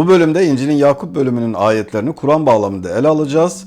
Bu bölümde İncil'in Yakup bölümünün ayetlerini Kur'an bağlamında ele alacağız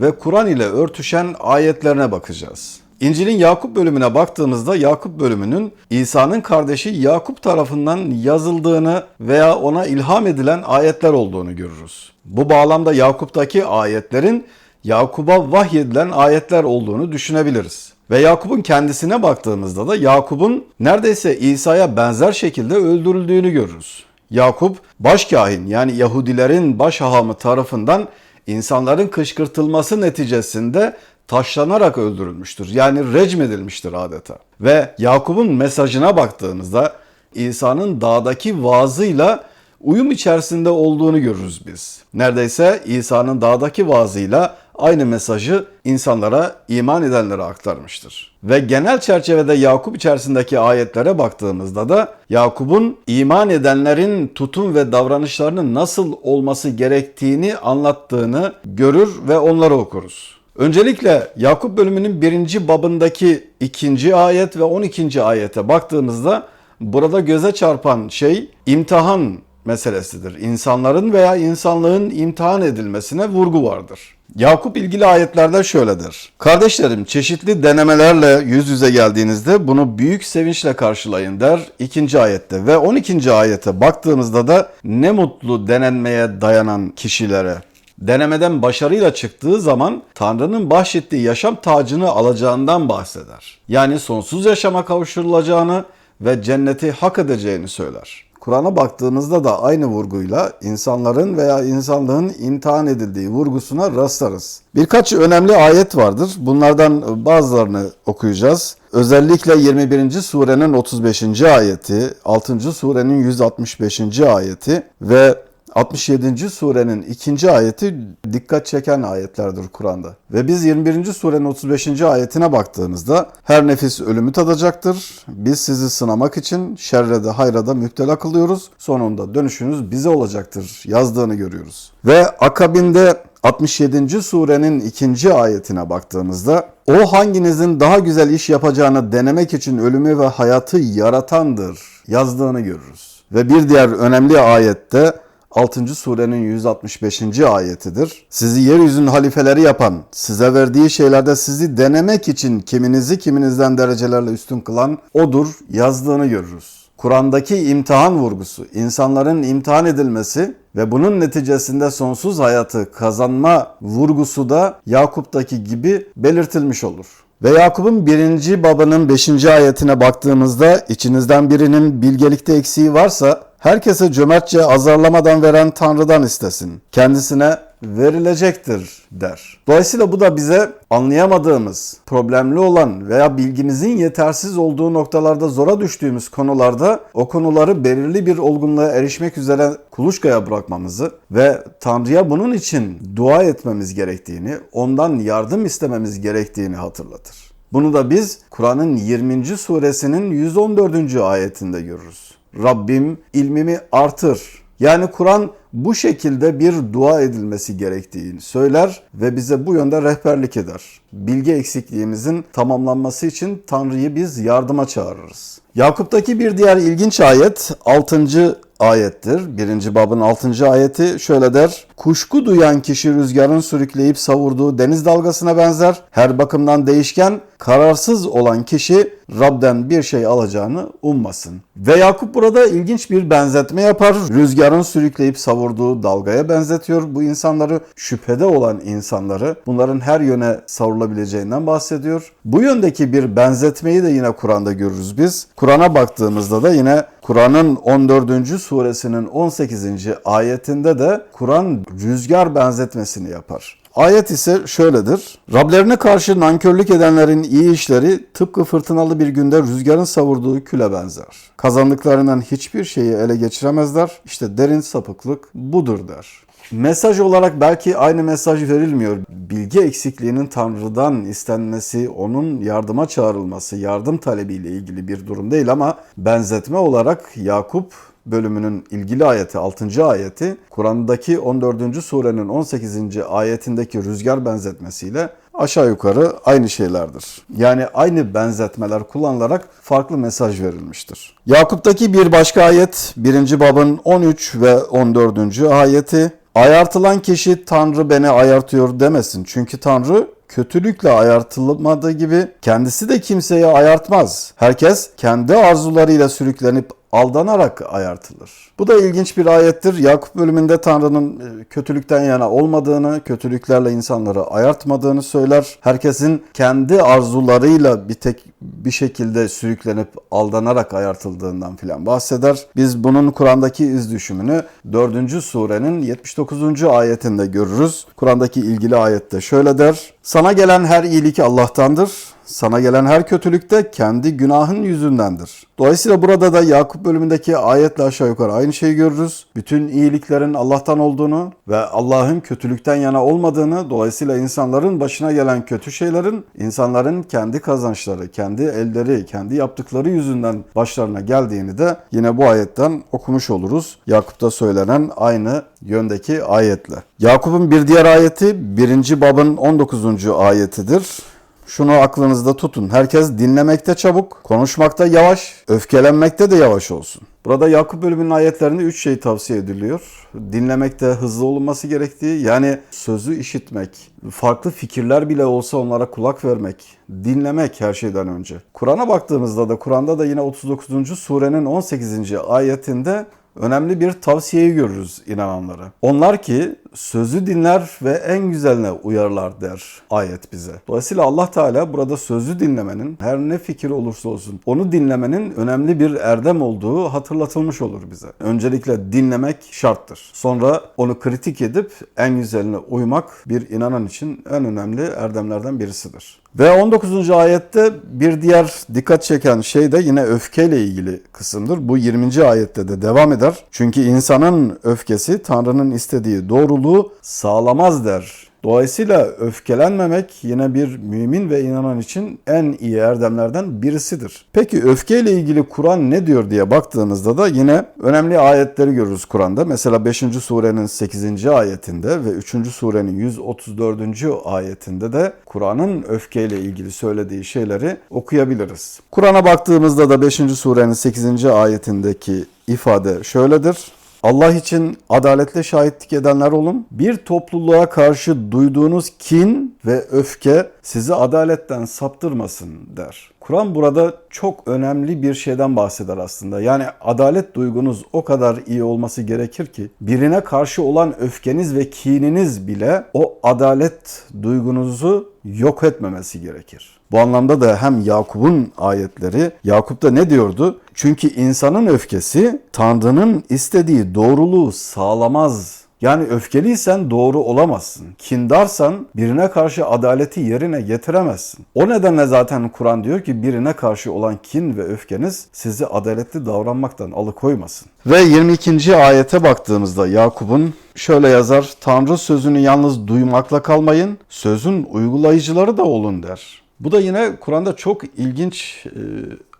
ve Kur'an ile örtüşen ayetlerine bakacağız. İncil'in Yakup bölümüne baktığımızda Yakup bölümünün İsa'nın kardeşi Yakup tarafından yazıldığını veya ona ilham edilen ayetler olduğunu görürüz. Bu bağlamda Yakup'taki ayetlerin Yakup'a vahyedilen ayetler olduğunu düşünebiliriz. Ve Yakup'un kendisine baktığımızda da Yakup'un neredeyse İsa'ya benzer şekilde öldürüldüğünü görürüz. Yakup başkahin yani Yahudilerin baş hahamı tarafından insanların kışkırtılması neticesinde taşlanarak öldürülmüştür. Yani recmedilmiştir adeta. Ve Yakup'un mesajına baktığımızda İsa'nın dağdaki vaazıyla uyum içerisinde olduğunu görürüz biz. Neredeyse İsa'nın dağdaki vaazıyla aynı mesajı insanlara, iman edenlere aktarmıştır. Ve genel çerçevede Yakup içerisindeki ayetlere baktığımızda da Yakup'un iman edenlerin tutum ve davranışlarının nasıl olması gerektiğini anlattığını görür ve onları okuruz. Öncelikle Yakup bölümünün birinci babındaki ikinci ayet ve 12. ayete baktığımızda burada göze çarpan şey imtihan meselesidir. İnsanların veya insanlığın imtihan edilmesine vurgu vardır. Yakup ilgili ayetlerde şöyledir. Kardeşlerim çeşitli denemelerle yüz yüze geldiğinizde bunu büyük sevinçle karşılayın der ikinci ayette. Ve 12. ayete baktığımızda da ne mutlu denenmeye dayanan kişilere. Denemeden başarıyla çıktığı zaman Tanrı'nın bahşettiği yaşam tacını alacağından bahseder. Yani sonsuz yaşama kavuşturulacağını ve cenneti hak edeceğini söyler. Kur'an'a baktığımızda da aynı vurguyla insanların veya insanlığın imtihan edildiği vurgusuna rastlarız. Birkaç önemli ayet vardır. Bunlardan bazılarını okuyacağız. Özellikle 21. surenin 35. ayeti, 6. surenin 165. ayeti ve 67. surenin ikinci ayeti dikkat çeken ayetlerdir Kur'an'da. Ve biz 21. surenin 35. ayetine baktığımızda her nefis ölümü tadacaktır. Biz sizi sınamak için şerre de hayra da müptela kılıyoruz. Sonunda dönüşünüz bize olacaktır yazdığını görüyoruz. Ve akabinde 67. surenin ikinci ayetine baktığımızda o hanginizin daha güzel iş yapacağını denemek için ölümü ve hayatı yaratandır yazdığını görürüz. Ve bir diğer önemli ayette 6. surenin 165. ayetidir. Sizi yeryüzünün halifeleri yapan, size verdiği şeylerde sizi denemek için kiminizi kiminizden derecelerle üstün kılan odur yazdığını görürüz. Kur'an'daki imtihan vurgusu, insanların imtihan edilmesi ve bunun neticesinde sonsuz hayatı kazanma vurgusu da Yakup'taki gibi belirtilmiş olur. Ve Yakup'un birinci babanın beşinci ayetine baktığımızda içinizden birinin bilgelikte eksiği varsa herkese cömertçe azarlamadan veren Tanrı'dan istesin. Kendisine verilecektir der. Dolayısıyla bu da bize anlayamadığımız, problemli olan veya bilgimizin yetersiz olduğu noktalarda zora düştüğümüz konularda o konuları belirli bir olgunluğa erişmek üzere kuluçkaya bırakmamızı ve Tanrı'ya bunun için dua etmemiz gerektiğini, ondan yardım istememiz gerektiğini hatırlatır. Bunu da biz Kur'an'ın 20. suresinin 114. ayetinde görürüz. Rabbim ilmimi artır. Yani Kur'an bu şekilde bir dua edilmesi gerektiğini söyler ve bize bu yönde rehberlik eder. Bilgi eksikliğimizin tamamlanması için Tanrı'yı biz yardıma çağırırız. Yakup'taki bir diğer ilginç ayet 6. ayettir. Birinci babın 6. ayeti şöyle der. Kuşku duyan kişi rüzgarın sürükleyip savurduğu deniz dalgasına benzer. Her bakımdan değişken, kararsız olan kişi Rab'den bir şey alacağını ummasın. Ve Yakup burada ilginç bir benzetme yapar. Rüzgarın sürükleyip savurduğu dalgaya benzetiyor bu insanları. Şüphede olan insanları bunların her yöne savrulabileceğinden bahsediyor. Bu yöndeki bir benzetmeyi de yine Kur'an'da görürüz biz. Kur'an'a baktığımızda da yine Kur'an'ın 14. suresinin 18. ayetinde de Kur'an rüzgar benzetmesini yapar. Ayet ise şöyledir. Rablerine karşı nankörlük edenlerin iyi işleri tıpkı fırtınalı bir günde rüzgarın savurduğu küle benzer. Kazandıklarından hiçbir şeyi ele geçiremezler. İşte derin sapıklık budur der. Mesaj olarak belki aynı mesaj verilmiyor. Bilgi eksikliğinin Tanrı'dan istenmesi, onun yardıma çağrılması, yardım talebiyle ilgili bir durum değil ama benzetme olarak Yakup bölümünün ilgili ayeti 6. ayeti Kur'an'daki 14. surenin 18. ayetindeki rüzgar benzetmesiyle aşağı yukarı aynı şeylerdir. Yani aynı benzetmeler kullanılarak farklı mesaj verilmiştir. Yakup'taki bir başka ayet 1. babın 13 ve 14. ayeti Ayartılan kişi Tanrı beni ayartıyor demesin. Çünkü Tanrı kötülükle ayartılmadığı gibi kendisi de kimseye ayartmaz. Herkes kendi arzularıyla sürüklenip aldanarak ayartılır. Bu da ilginç bir ayettir. Yakup bölümünde Tanrı'nın e, kötülükten yana olmadığını, kötülüklerle insanları ayartmadığını söyler. Herkesin kendi arzularıyla bir tek bir şekilde sürüklenip aldanarak ayartıldığından filan bahseder. Biz bunun Kur'an'daki iz düşümünü 4. surenin 79. ayetinde görürüz. Kur'an'daki ilgili ayette şöyle der. Sana gelen her iyilik Allah'tandır. Sana gelen her kötülük de kendi günahın yüzündendir. Dolayısıyla burada da Yakup bölümündeki ayetle aşağı yukarı aynı şeyi görürüz. Bütün iyiliklerin Allah'tan olduğunu ve Allah'ın kötülükten yana olmadığını, dolayısıyla insanların başına gelen kötü şeylerin insanların kendi kazançları, kendi elleri, kendi yaptıkları yüzünden başlarına geldiğini de yine bu ayetten okumuş oluruz. Yakup'ta söylenen aynı yöndeki ayetle. Yakup'un bir diğer ayeti 1. babın 19. ayetidir. Şunu aklınızda tutun. Herkes dinlemekte çabuk, konuşmakta yavaş, öfkelenmekte de yavaş olsun. Burada Yakup bölümünün ayetlerinde üç şey tavsiye ediliyor. Dinlemekte hızlı olunması gerektiği, yani sözü işitmek, farklı fikirler bile olsa onlara kulak vermek, dinlemek her şeyden önce. Kur'an'a baktığımızda da Kur'an'da da yine 39. surenin 18. ayetinde önemli bir tavsiyeyi görürüz inananlara. Onlar ki sözü dinler ve en güzeline uyarlar der ayet bize. Dolayısıyla Allah Teala burada sözü dinlemenin her ne fikir olursa olsun onu dinlemenin önemli bir erdem olduğu hatırlatılmış olur bize. Öncelikle dinlemek şarttır. Sonra onu kritik edip en güzeline uymak bir inanan için en önemli erdemlerden birisidir. Ve 19. ayette bir diğer dikkat çeken şey de yine öfkeyle ilgili kısımdır. Bu 20. ayette de devam eder. Çünkü insanın öfkesi Tanrı'nın istediği doğruluğu sağlamaz der. Dolayısıyla öfkelenmemek yine bir mümin ve inanan için en iyi erdemlerden birisidir. Peki öfkeyle ilgili Kur'an ne diyor diye baktığımızda da yine önemli ayetleri görürüz Kur'an'da. Mesela 5. surenin 8. ayetinde ve 3. surenin 134. ayetinde de Kur'an'ın öfkeyle ilgili söylediği şeyleri okuyabiliriz. Kur'an'a baktığımızda da 5. surenin 8. ayetindeki ifade şöyledir. Allah için adaletle şahitlik edenler olun. Bir topluluğa karşı duyduğunuz kin ve öfke sizi adaletten saptırmasın der. Kur'an burada çok önemli bir şeyden bahseder aslında. Yani adalet duygunuz o kadar iyi olması gerekir ki birine karşı olan öfkeniz ve kininiz bile o adalet duygunuzu yok etmemesi gerekir. Bu anlamda da hem Yakup'un ayetleri, Yakup'ta ne diyordu? Çünkü insanın öfkesi Tanrı'nın istediği doğruluğu sağlamaz yani öfkeliysen doğru olamazsın. Kindarsan birine karşı adaleti yerine getiremezsin. O nedenle zaten Kur'an diyor ki birine karşı olan kin ve öfkeniz sizi adaletli davranmaktan alıkoymasın. Ve 22. ayete baktığımızda Yakup'un şöyle yazar. Tanrı sözünü yalnız duymakla kalmayın, sözün uygulayıcıları da olun der. Bu da yine Kur'an'da çok ilginç e,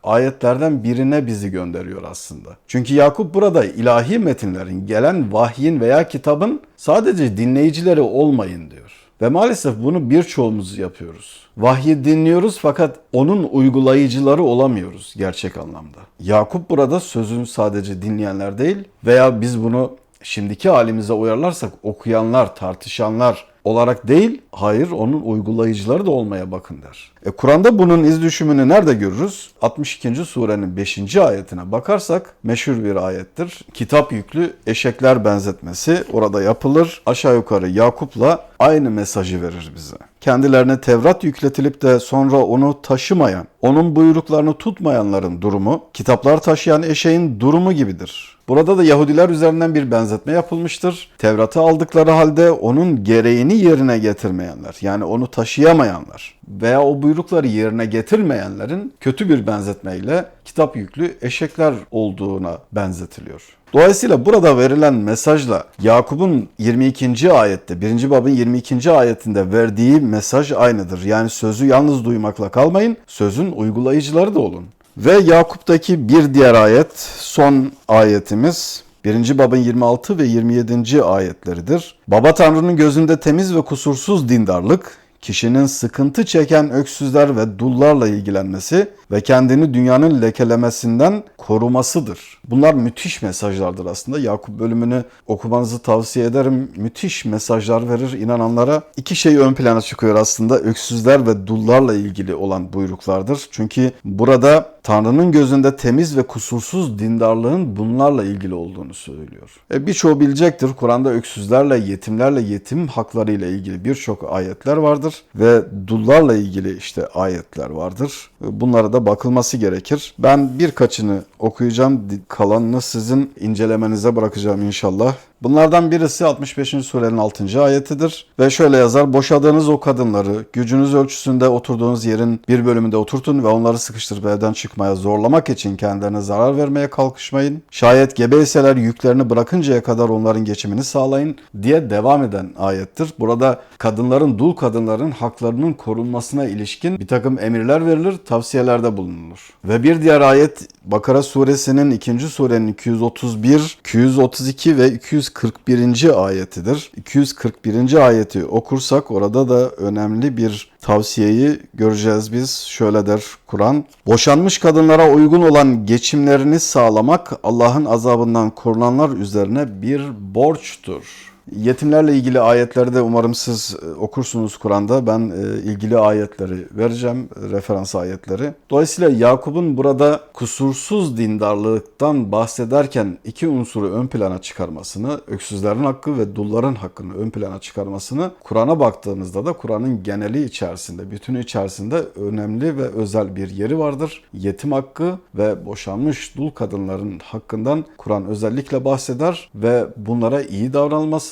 ayetlerden birine bizi gönderiyor aslında. Çünkü Yakup burada ilahi metinlerin, gelen vahyin veya kitabın sadece dinleyicileri olmayın diyor. Ve maalesef bunu birçoğumuz yapıyoruz. Vahyi dinliyoruz fakat onun uygulayıcıları olamıyoruz gerçek anlamda. Yakup burada sözün sadece dinleyenler değil veya biz bunu şimdiki halimize uyarlarsak okuyanlar, tartışanlar, olarak değil, hayır onun uygulayıcıları da olmaya bakın der. E, Kur'an'da bunun iz düşümünü nerede görürüz? 62. surenin 5. ayetine bakarsak meşhur bir ayettir. Kitap yüklü eşekler benzetmesi orada yapılır. Aşağı yukarı Yakup'la aynı mesajı verir bize. Kendilerine Tevrat yükletilip de sonra onu taşımayan, onun buyruklarını tutmayanların durumu, kitaplar taşıyan eşeğin durumu gibidir. Burada da Yahudiler üzerinden bir benzetme yapılmıştır. Tevrat'ı aldıkları halde onun gereğini yerine getirmeyenler, yani onu taşıyamayanlar veya o buyrukları yerine getirmeyenlerin kötü bir benzetmeyle kitap yüklü eşekler olduğuna benzetiliyor. Dolayısıyla burada verilen mesajla Yakup'un 22. ayette, 1. babın 22. ayetinde verdiği mesaj aynıdır. Yani sözü yalnız duymakla kalmayın, sözün uygulayıcıları da olun. Ve Yakup'taki bir diğer ayet, son ayetimiz 1. babın 26 ve 27. ayetleridir. Baba Tanrı'nın gözünde temiz ve kusursuz dindarlık, kişinin sıkıntı çeken öksüzler ve dullarla ilgilenmesi ve kendini dünyanın lekelemesinden korumasıdır. Bunlar müthiş mesajlardır aslında. Yakup bölümünü okumanızı tavsiye ederim. Müthiş mesajlar verir inananlara. İki şey ön plana çıkıyor aslında. Öksüzler ve dullarla ilgili olan buyruklardır. Çünkü burada Tanrı'nın gözünde temiz ve kusursuz dindarlığın bunlarla ilgili olduğunu söylüyor. E birçoğu bilecektir. Kur'an'da öksüzlerle, yetimlerle, yetim hakları ile ilgili birçok ayetler vardır ve dullarla ilgili işte ayetler vardır. E, Bunlara da bakılması gerekir. Ben birkaçını okuyacağım. Kalanını sizin incelemenize bırakacağım inşallah. Bunlardan birisi 65. surenin 6. ayetidir. Ve şöyle yazar. Boşadığınız o kadınları gücünüz ölçüsünde oturduğunuz yerin bir bölümünde oturtun ve onları sıkıştırıp evden çıkmaya zorlamak için kendilerine zarar vermeye kalkışmayın. Şayet gebeyseler yüklerini bırakıncaya kadar onların geçimini sağlayın diye devam eden ayettir. Burada kadınların, dul kadınların haklarının korunmasına ilişkin bir takım emirler verilir, tavsiyelerde bulunulur. Ve bir diğer ayet Bakara suresinin 2. surenin 231, 232 ve 241. ayetidir. 241. ayeti okursak orada da önemli bir tavsiyeyi göreceğiz biz. Şöyle der Kur'an. Boşanmış kadınlara uygun olan geçimlerini sağlamak Allah'ın azabından korunanlar üzerine bir borçtur. Yetimlerle ilgili ayetleri de umarım siz e, okursunuz Kur'an'da. Ben e, ilgili ayetleri vereceğim, referans ayetleri. Dolayısıyla Yakup'un burada kusursuz dindarlıktan bahsederken iki unsuru ön plana çıkarmasını, öksüzlerin hakkı ve dulların hakkını ön plana çıkarmasını Kur'an'a baktığımızda da Kur'an'ın geneli içerisinde, bütünü içerisinde önemli ve özel bir yeri vardır. Yetim hakkı ve boşanmış dul kadınların hakkından Kur'an özellikle bahseder ve bunlara iyi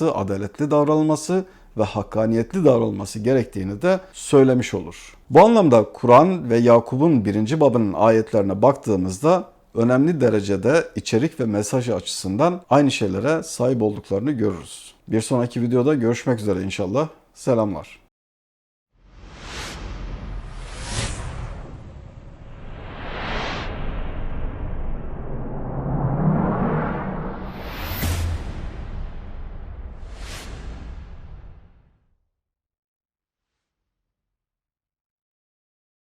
davranılması, adaletli davranılması ve hakkaniyetli davranılması gerektiğini de söylemiş olur. Bu anlamda Kur'an ve Yakup'un birinci babının ayetlerine baktığımızda önemli derecede içerik ve mesaj açısından aynı şeylere sahip olduklarını görürüz. Bir sonraki videoda görüşmek üzere inşallah. Selamlar.